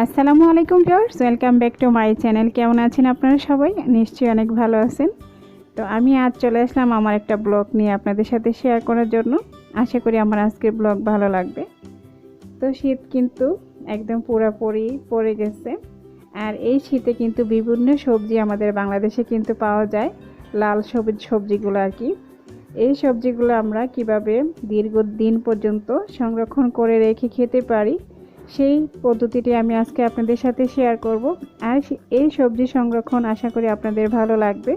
আসসালামু আলাইকুম viewers, welcome back to my channel. কেমন আছেন আপনারা সবাই? নিশ্চয়ই অনেক ভালো আছেন। তো আমি আজ চলে আসলাম আমার একটা ব্লগ নিয়ে আপনাদের সাথে শেয়ার করার জন্য। আশা করি আমার আজকের ব্লগ ভালো লাগবে। তো শীত কিন্তু একদম পুরোপুরি পড়ে গেছে। আর এই শীতে কিন্তু বিভিন্ন সবজি আমাদের বাংলাদেশে কিন্তু পাওয়া যায়। লাল সবুজ সবজিগুলো আর কি। এই সবজিগুলো আমরা কীভাবে দীর্ঘ দিন পর্যন্ত সংরক্ষণ করে রেখে খেতে পারি সেই পদ্ধতিটি আমি আজকে আপনাদের সাথে শেয়ার করব। আর এই সবজি সংরক্ষণ আশা করি আপনাদের ভালো লাগবে।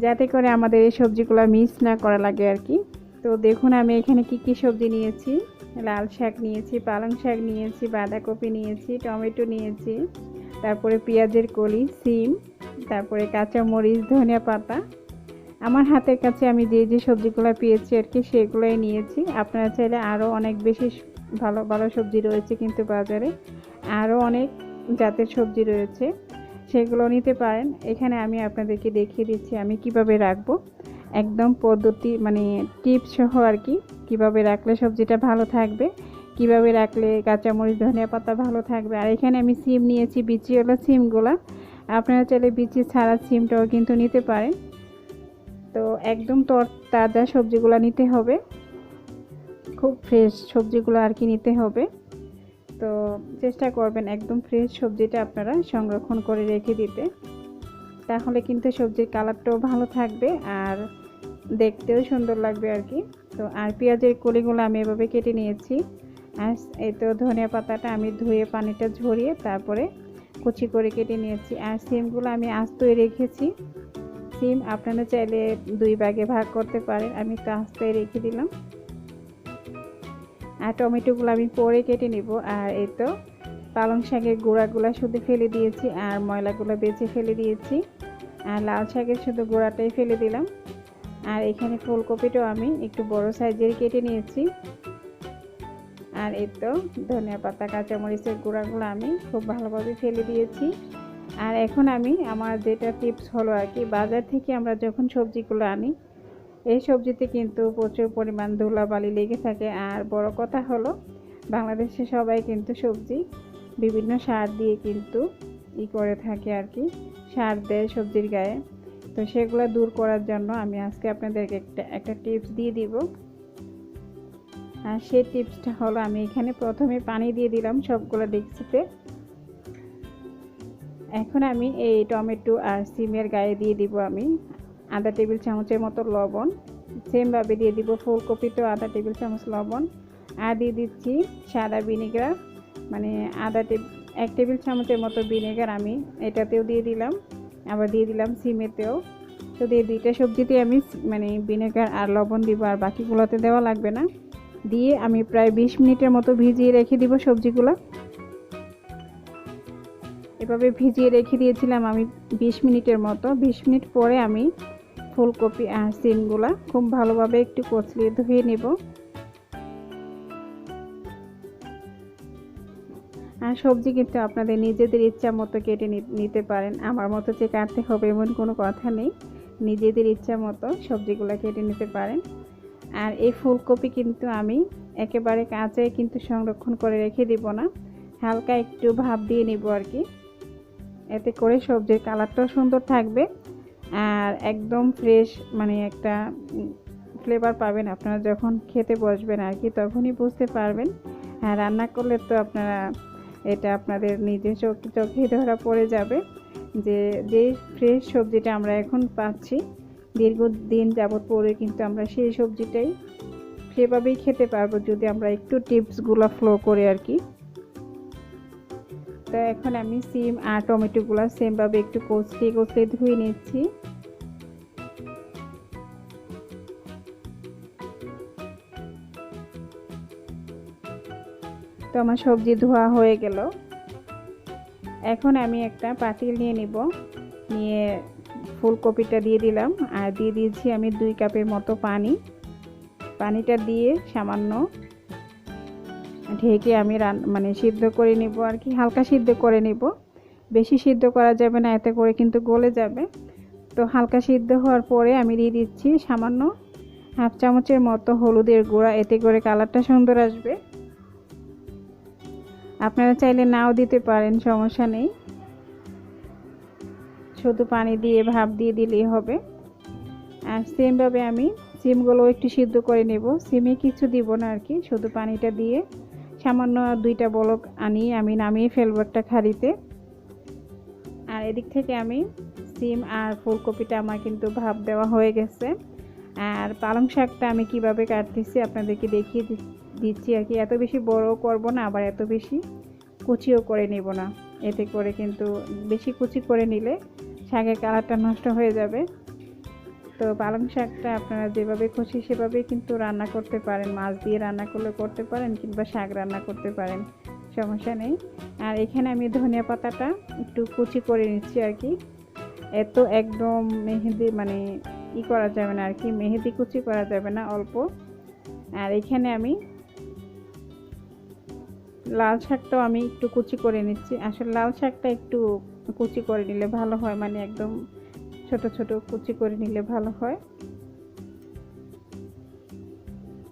যাতে করে আমাদের এই সবজিগুলো মিস না করা লাগে আর কি। তো দেখুন, আমি এখানে কি কি সবজি নিয়েছি। লাল শাক নিয়েছি, পালং শাক নিয়েছি, বাঁধাকপি নিয়েছি, টমেটো নিয়েছি। তারপরে পেঁয়াজের কলি, সিম, তারপরে কাঁচামরিচ, ধনিয়া পাতা। আমার হাতের কাছে আমি যে যে সবজিগুলো পেয়েছি আর কি, সেগুলোই নিয়েছি। আপনারা চাইলে আরও অনেক বেশি ভালো ভালো সবজি রয়েছে কিন্তু বাজারে। আরও অনেক জাতের সবজি রয়েছে। সেগুলো নিতে পারেন। এখানে আমি আপনাদেরকে দেখিয়ে দিচ্ছি আমি কীভাবে রাখব। একদম পদ্ধতি মানে টিপস সহ আর কি, কীভাবে রাখলে সবজিটা ভালো থাকবে, কীভাবে রাখলে কাঁচামরিচ, ধনিয়া পাতা ভালো থাকবে। আর এখানে আমি সিম নিয়েছি বিচিওয়ালা সিমগুলা। আপনারা চাইলে বিচি ছাড়া সিমটাও কিন্তু নিতে পারেন। তো একদম তর তাজা সবজিগুলো নিতে হবে। খুব ফ্রেশ সবজিগুলো আর কি নিতে হবে। তো চেষ্টা করবেন একদম ফ্রেশ সবজিটা আপনারা সংরক্ষণ করে রেখে দিতে। তাহলে কিন্তু সবজির কালারটাও ভালো থাকবে আর দেখতেও সুন্দর লাগবে আর কি। তো আর পেঁয়াজের কলিগুলো আমি এভাবে কেটে নিয়েছি। আর এই তো ধনিয়া পাতাটা আমি ধুয়ে পানিটা ঝরিয়ে তারপরে কুচি করে কেটে নিয়েছি। আর সিমগুলো আমি আস্তই রেখেছি। সিম, আপনারা চাইলে দুই ভাগে ভাগ করতে পারেন। আমি তো আস্তায় রেখে দিলাম। আর টমেটোগুলো আমি পরে কেটে নিব। আর এই তো পালং শাকের গোড়াগুলো শুধু ফেলে দিয়েছি আর ময়লাগুলো বেছে ফেলে দিয়েছি। আর লাল শাকের শুধু গোড়াটাই ফেলে দিলাম। আর এখানে ফুলকপিটাও আমি একটু বড় সাইজের কেটে নিয়েছি। আর এই তো ধনিয়া পাতা, কাঁচামরিচের গুঁড়াগুলো আমি খুব ভালোভাবে ফেলে দিয়েছি। আর এখন আমি আমার যেটা টিপস হলো আর কি, বাজার থেকে আমরা যখন সবজিগুলো আনি, এই সবজিতে কিন্তু প্রচুর পরিমাণ ধুলাবালি লেগে থাকে। আর বড় কথা হলো, বাংলাদেশে সবাই কিন্তু সবজি বিভিন্ন সার দিয়ে কিন্তু ই করে থাকে আর কি, সার দেয় সবজির গায়ে। তো সেগুলো দূর করার জন্য আমি আজকে আপনাদেরকে একটা একটা টিপস দিয়ে দিব। আর সেই টিপসটা হলো, আমি এখানে প্রথমে পানি দিয়ে দিলাম সবগুলো ডেক্সিতে এখন আমি এই টমেটো আর সিমের গায়ে দিয়ে দিব আমি আধা টেবিল চামচের মতো লবণ। সেমভাবে দিয়ে দিব ফুলকপিতেও আধা টেবিল চামচ লবণ। আর দিয়ে দিচ্ছি সাদা ভিনেগার মানে আধা টেবিল এক টেবিল চামচের মতো ভিনেগার আমি এটাতেও দিয়ে দিলাম। আবার দিয়ে দিলাম সিমেতেও। তো দিয়ে দুইটা সবজিতে আমি মানে ভিনেগার আর লবণ দিব আর বাকিগুলোতে দেওয়া লাগবে না। দিয়ে আমি প্রায় বিশ মিনিটের মতো ভিজিয়ে রেখে দিব সবজিগুলো। এভাবে ভিজিয়ে রেখে দিয়েছিলাম আমি বিশ মিনিটের মতো। বিশ মিনিট পরে আমি ফুলকপি আর সিমগুলা খুব ভালোভাবে একটু কচলিয়ে ধুয়ে নেব। আর সবজি কিন্তু আপনাদের নিজেদের ইচ্ছা মতো কেটে নিতে পারেন। আমার মতো যে কাটতে হবে এমন কোনো কথা নেই। নিজেদের ইচ্ছা মতো সবজিগুলো কেটে নিতে পারেন। আর এই ফুলকপি কিন্তু আমি একেবারে কাঁচাই কিন্তু সংরক্ষণ করে রেখে দিব না। হালকা একটু ভাব দিয়ে নিব আর কি। এতে করে সবজির কালারটাও সুন্দর থাকবে আর একদম ফ্রেশ মানে একটা ফ্লেভার পাবেন আপনারা যখন খেতে বসবেন আর কি, তখনই বুঝতে পারবেন। আর রান্না করলে তো আপনারা এটা আপনাদের নিজের চোখ চোখে ধরা পড়ে যাবে যে যে ফ্রেশ সবজিটা আমরা এখন পাচ্ছি, দীর্ঘদিন যাবৎ পরে কিন্তু আমরা সেই সবজিটাই সেভাবেই খেতে পারব যদি আমরা একটু টিপসগুলো ফ্লো করে আর কি। তো এখন আমি সিম আর টমেটোগুলো সেমভাবে একটু কচলিয়ে কচলিয়ে ধুয়ে নিচ্ছি। তো আমার সবজি ধোয়া হয়ে গেল। এখন আমি একটা পাতিল নিয়ে নিব। নিয়ে ফুলকপিটা দিয়ে দিলাম আর দিয়ে দিয়েছি আমি দুই কাপের মতো পানি। পানিটা দিয়ে সামান্য ঢেকে আমি রান মানে সিদ্ধ করে নিব আর কি, হালকা সিদ্ধ করে নিব। বেশি সিদ্ধ করা যাবে না, এতে করে কিন্তু গলে যাবে। তো হালকা সিদ্ধ হওয়ার পরে আমি দিয়ে দিচ্ছি সামান্য হাফ চামচের মতো হলুদের গুঁড়া, এতে করে কালারটা সুন্দর আসবে। আপনারা চাইলে নাও দিতে পারেন, সমস্যা নেই। শুধু পানি দিয়ে, ভাপ দিয়ে দিলেই হবে। আর সেমভাবে আমি সিমগুলো একটু সিদ্ধ করে নেব। সিমে কিছু দিব না আর কি, শুধু পানিটা দিয়ে। সামান্য দুইটা বলক আনি, আমি নামিয়ে ফেলব একটা খাড়িতে। আর এদিক থেকে আমি সিম আর ফুলকপিটা আমার কিন্তু ভাব দেওয়া হয়ে গেছে। আর পালং শাকটা আমি কীভাবে কাটতেছি আপনাদেরকে দেখিয়ে দিচ্ছি আর কি। এত বেশি বড় করব না, আবার এত বেশি কুচিও করে নেব না। এতে করে কিন্তু বেশি কুচি করে নিলে শাকের কালারটা নষ্ট হয়ে যাবে। তো পালং শাকটা আপনারা যেভাবে খুশি সেভাবে কিন্তু রান্না করতে পারেন। মাছ দিয়ে রান্না করলে করতে পারেন কিংবা শাক রান্না করতে পারেন, সমস্যা নেই। আর এখানে আমি ধনিয়া পাতাটা একটু কুচি করে নিচ্ছি আর কি। এত একদম মেহেদি মানে ই করা যাবে না আর কি, মেহেদি কুচি করা যাবে না অল্প। আর এখানে আমি লাল শাকটাও আমি একটু কুচি করে নিচ্ছি। আসলে লাল শাকটা একটু কুচি করে নিলে ভালো হয় মানে একদম ছোট ছোট কুচি করে নিলে ভালো হয়।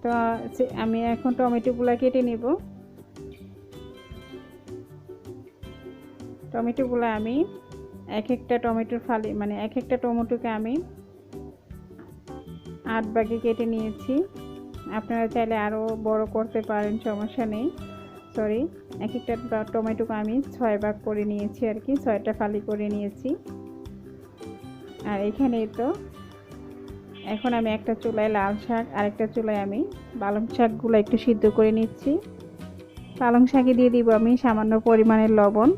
তো আমি এখন টমেটোগুলো কেটে নেব। টমেটোগুলো আমি এক একটা টমেটোর ফালি মানে এক একটা টমেটোকে আমি আট ভাগে কেটে নিয়েছি। আপনারা চাইলে আরও বড় করতে পারেন, সমস্যা নেই। সরি এক একটা টমেটোকে আমি ছয় ভাগ করে নিয়েছি আর কি, ছয়টা ফালি করে নিয়েছি। আর এখানে তো। এখন আমি একটা চুলায় লাল শাক আর একটা চুলায় আমি পালং শাকগুলো একটু সিদ্ধ করে নিচ্ছি। পালং শাকে দিয়ে দিব আমি সামান্য পরিমাণের লবণ।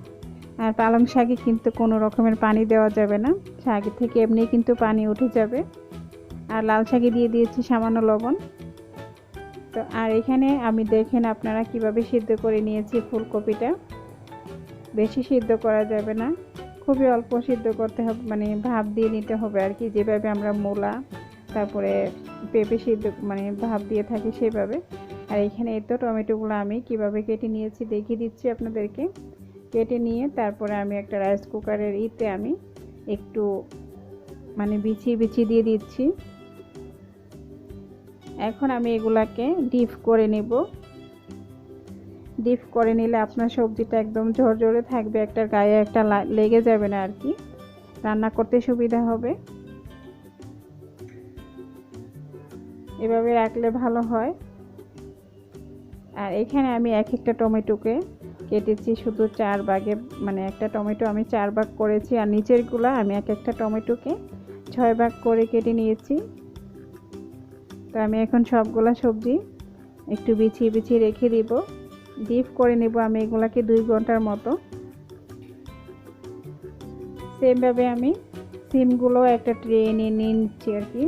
আর পালং শাকে কিন্তু কোনো রকমের পানি দেওয়া যাবে না। শাক থেকে এমনি কিন্তু পানি উঠে যাবে। আর লাল শাকে দিয়ে দিয়েছি সামান্য লবণ। তো আর এখানে আমি দেখেন আপনারা কীভাবে সিদ্ধ করে নিয়েছি ফুলকপিটা। বেশি সিদ্ধ করা যাবে না। খুবই অল্প সিদ্ধ করতে হবে মানে ভাপ দিয়ে নিতে হবে আর কি, যেভাবে আমরা মূলা, তারপরে পেঁপে সিদ্ধ মানে ভাপ দিয়ে থাকি সেভাবে। আর এখানে তো টমেটোগুলো আমি কীভাবে কেটে নিয়েছি দেখিয়ে দিচ্ছি আপনাদেরকে। কেটে নিয়ে তারপরে আমি একটা রাইস কুকারের ইতে আমি একটু মানে বিছিয়ে বিছিয়ে দিয়ে দিচ্ছি। এখন আমি এগুলাকে ডিপ করে নেব। ডিপ করে নিলে আপনার সবজিটা একদম ঝরঝরে থাকবে, একটা গায়ে একটা লেগে যাবে না আর কি। রান্না করতে সুবিধা হবে। এভাবে রাখলে ভালো হয়। আর এখানে আমি এক একটা টমেটোকে কেটেছি, শুধু চার ভাগে মানে একটা টমেটো আমি চার ভাগ করেছি আর নিচেরগুলো আমি এক একটা টমেটোকে ছয় ভাগ করে কেটে নিয়েছি। তো আমি এখন সবগুলা সবজি একটু বিছিয়ে বিছিয়ে রেখে দিব। ডিপ করে নেব আমি এগুলাকে দুই ঘণ্টার মতো। সেমভাবে আমি সিমগুলো একটা ট্রে নিয়ে নিয়ে নিচ্ছি আর কি।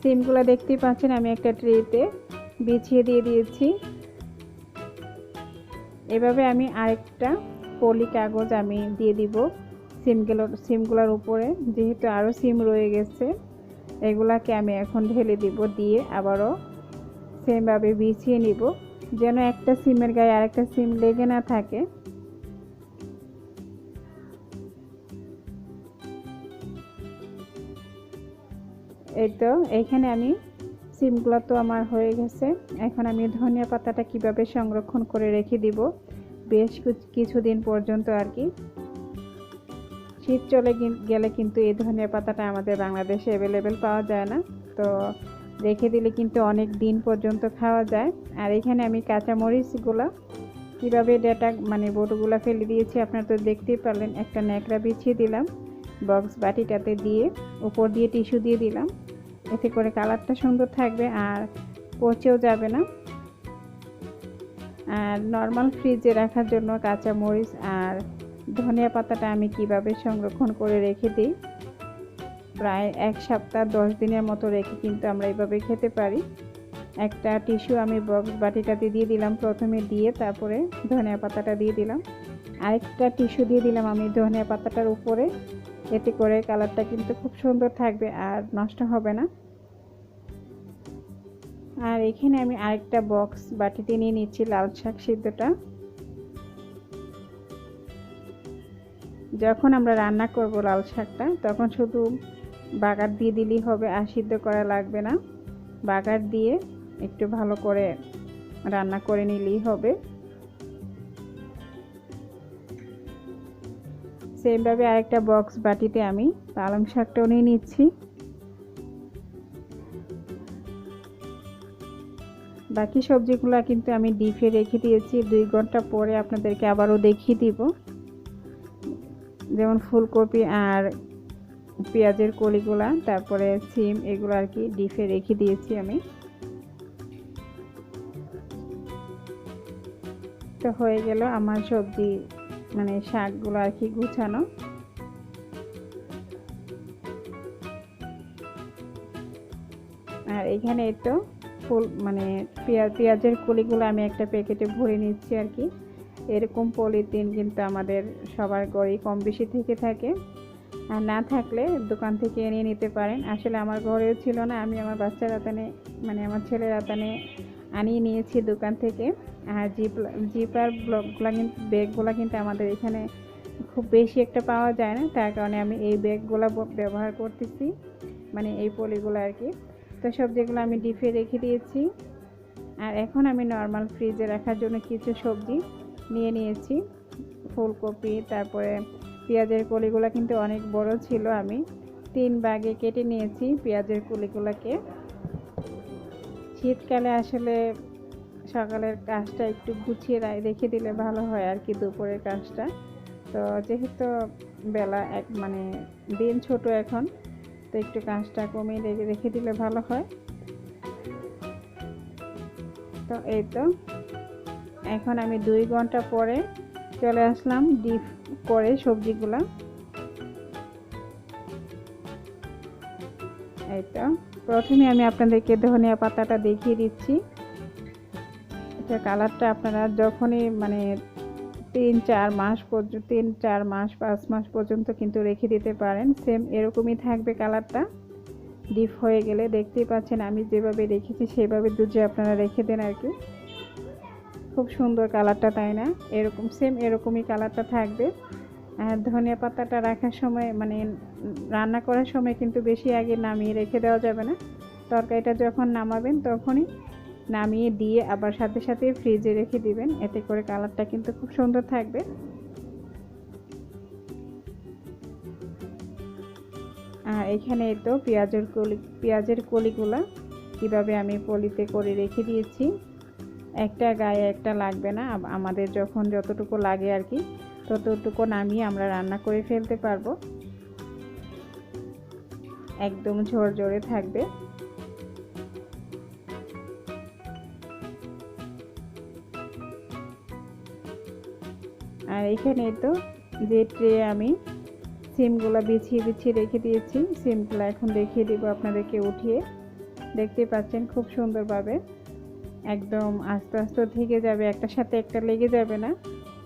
সিমগুলো দেখতেই পাচ্ছেন আমি একটা ট্রেতে বিছিয়ে দিয়ে দিয়েছি। এভাবে আমি আরেকটা পলি কাগজ আমি দিয়ে দিব সিমগুলো, সিমগুলোর উপরে। যেহেতু আরও সিম রয়ে গেছে, এগুলাকে আমি এখন ঢেলে দিব দিয়ে আবারও সেমভাবে বিছিয়ে নিব, যেন একটা সিমের গায়ে আরেকটা সিম লেগে না থাকে। এই তো, এখানে আমি সিমগুলো তো আমার হয়ে গেছে। এখন আমি ধনিয়া পাতাটা কীভাবে সংরক্ষণ করে রেখে দিব, বেশ কিছুদিন পর্যন্ত আর কি। শীত চলে গেলে কিন্তু এই ধনিয়া পাতাটা আমাদের বাংলাদেশে অ্যাভেলেবেল পাওয়া যায় না। তো রেখে দিলে কিন্তু অনেক দিন পর্যন্ত খাওয়া যায়। আর এখানে আমি কাঁচামরিচগুলো কীভাবে ডেটা মানে বোটগুলো ফেলে দিয়েছি আপনারা তো দেখতেই পারলেন, একটা ন্যাকড়া বিছিয়ে দিলাম, বক্স বাটিটাতে দিয়ে উপর দিয়ে টিস্যু দিয়ে দিলাম। এতে করে কালারটা সুন্দর থাকবে আর পচেও যাবে না। আর নর্মাল ফ্রিজে রাখার জন্য কাঁচা মরিচ আর ধনিয়া পাতাটা আমি কীভাবে সংরক্ষণ করে রেখে দিই প্রায় এক সপ্তাহ, দশ দিনের মতো রেখে কিন্তু আমরা এভাবে খেতে পারি। একটা টিস্যু আমি বক্স বাটিটাতে দিয়ে দিলাম, প্রথমে দিয়ে তারপরে ধনিয়া পাতাটা দিয়ে দিলাম। আরেকটা টিস্যু দিয়ে দিলাম আমি ধনিয়া পাতাটার উপরে। এতে করে কালারটা কিন্তু খুব সুন্দর থাকবে আর নষ্ট হবে না। আর এখানে আমি আরেকটা বক্স বাটিতে নিয়ে নিচ্ছি লাল শাক সিদ্ধটা। যখন আমরা রান্না করব লাল শাকটা, তখন শুধু বাগার দিয়ে দিলেই হবে, আর সিদ্ধ করা লাগবে না। বাগার দিয়ে একটু ভালো করে রান্না করে নিলেই হবে। সেমভাবে আরেকটা বক্স বাটিতে আমি পালং শাকটাও নিয়ে নিচ্ছি। বাকি সবজিগুলো কিন্তু আমি ডিপে রেখে দিয়েছি। দুই ঘণ্টা পরে আপনাদেরকে আবারও দেখিয়ে দিব। যেমন ফুলকপি আর পেঁয়াজের কলিগুলা, তারপরে সিম, এগুলো আর কি ডিপে রেখে দিয়েছি আমি। তো হয়ে গেল আমার সবজি মানে শাকগুলো আর কি গুছানো। আর এখানে তো ফুল মানে পেঁয়াজ পেঁয়াজের কলিগুলো আমি একটা প্যাকেটে ভরে নিচ্ছি আর কি। এরকম পলিথিন কিন্তু আমাদের সবার ঘরেই কম বেশি থেকে থাকে। আর না থাকলে দোকান থেকে এনে নিতে পারেন। আসলে আমার ঘরেও ছিল না, আমি আমার বাচ্চার রাতানে মানে আমার ছেলের রাতানে আনিয়ে নিয়েছি দোকান থেকে। আর জিপ, জিপার ব্লকগুলো কিন্তু ব্যাগগুলো কিন্তু আমাদের এখানে খুব বেশি একটা পাওয়া যায় না, তার কারণে আমি এই ব্যাগগুলো ব্যবহার করতেছি মানে এই পলিগুলো আর কি। তো সবজিগুলো আমি ডিপে রেখে দিয়েছি। আর এখন আমি নর্মাল ফ্রিজে রাখার জন্য কিছু সবজি নিয়ে নিয়েছি, ফুলকপি, তারপরে পেঁয়াজের কলিগুলো কিন্তু অনেক বড় ছিল আমি। তিন বাগে কেটে নিয়েছি পেঁয়াজের কলিগুলোকে। শীতকালে আসলে সকালের কাজটা একটু গুছিয়ে রেখে দিলে ভালো হয় আর কি দুপুরের কাজটা। তো যেহেতু বেলা এক মানে দিন ছোট এখন, তো একটু কাজটা কমিয়ে রেখে রেখে দিলে ভালো হয়। তো এই তো। এখন আমি দুই ঘণ্টা পরে চলে আসলাম ডিপ করে সবজিগুলা। তো প্রথমে আমি আপনাদেরকে ধনিয়া পাতাটা দেখিয়ে দিচ্ছি। এটা কালারটা আপনারা যখনই মানে তিন, চার মাস পর্যন্ত তিন, চার মাস, পাঁচ মাস পর্যন্ত কিন্তু রেখে দিতে পারেন। সেম এরকমই থাকবে কালারটা। ডিপ হয়ে গেলে দেখতেই পাচ্ছেন আমি যেভাবে রেখেছি সেভাবে দুধে আপনারা রেখে দেন আর কি। খুব সুন্দর কালারটা, তাই না? এরকম সেম এরকমই কালারটা থাকবে। ধনিয়া পাতাটা রাখার সময় মানে রান্না করার সময় কিন্তু বেশি আগে নামিয়ে রেখে দেওয়া যাবে না। তরকারিটা যখন নামাবেন, তখনই নামিয়ে দিয়ে আবার সাথে সাথে ফ্রিজে রেখে দিবেন। এতে করে কালারটা কিন্তু খুব সুন্দর থাকবে। আর এখানে তো পেঁয়াজের কলি, পেঁয়াজের কলিগুলা কীভাবে আমি পলিতে করে রেখে দিয়েছি। একটা গায়ে একটা লাগবে না। আমাদের যখন যতটুকু লাগে আর কি, ততটুকু নামিয়ে আমরা রান্না করে ফেলতে পারব। একদম ঝরঝরে থাকবে। আর এখানে তো যে ট্রে আমি সিমগুলো বিছিয়ে বিছিয়ে রেখে দিয়েছি, সিমগুলো এখন দেখিয়ে দেবো আপনাদেরকে উঠিয়ে। দেখতে পাচ্ছেন খুব সুন্দরভাবে। একদম আস্তে আস্তে থেকে যাবে, একটার সাথে একটা লেগে যাবে না।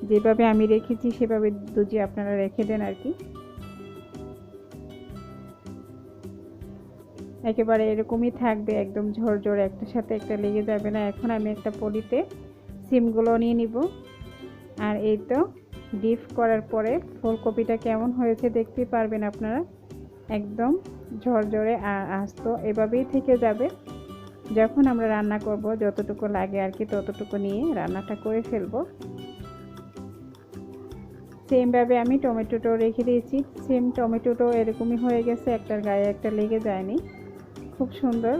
যেভাবে আমি রেখেছি, সেভাবে দুজি আপনারা রেখে দেন আর কি। একেবারে এরকমই থাকবে, একদম ঝরঝর, একটার সাথে একটা লেগে যাবে না। এখন আমি একটা পলিতে সিমগুলো নিয়ে নিব। আর এই তো ডিপ করার পরে ফুলকপিটা কেমন হয়েছে দেখতে পারবেন আপনারা। একদম ঝরঝরে আর আস্ত, এভাবেই থেকে যাবে। যখন আমরা রান্না করব, যতটুকু লাগে আর কি ততটুকু নিয়ে রান্নাটা করে ফেলব। সেমভাবে আমি টমেটোটো রেখে দিয়েছি। সেম টমেটোটো এরকমই হয়ে গেছে, একটার গায়ে একটা লেগে যায়নি। খুব সুন্দর।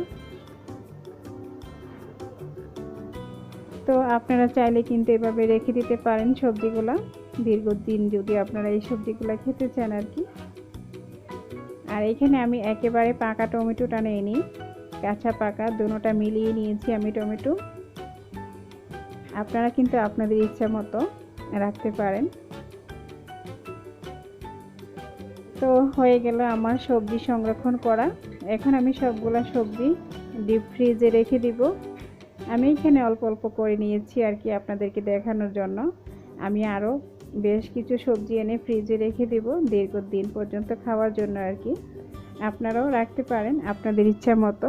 তো আপনারা চাইলে কিন্তু এভাবে রেখে দিতে পারেন সবজিগুলা। দীর্ঘদিন যদি আপনারা এই সবজিগুলো খেতে চান আর কি। আর এখানে আমি একেবারে পাকা টমেটোটা নিয়ে নিই কাঁচা পাকা দুটোটা মিলিয়ে নিয়েছি আমি টমেটো। আপনারা কিন্তু আপনাদের ইচ্ছা মতো রাখতে পারেন। তো হয়ে গেল আমার সবজি সংরক্ষণ করা। এখন আমি সবগুলা সবজি ডিপ ফ্রিজে রেখে দিব। আমি এখানে অল্প অল্প করে নিয়েছি আর কি আপনাদেরকে দেখানোর জন্য। আমি আরও বেশ কিছু সবজি এনে ফ্রিজে রেখে দেব দীর্ঘদিন পর্যন্ত খাওয়ার জন্য আর কি। আপনারাও রাখতে পারেন আপনাদের ইচ্ছা মতো।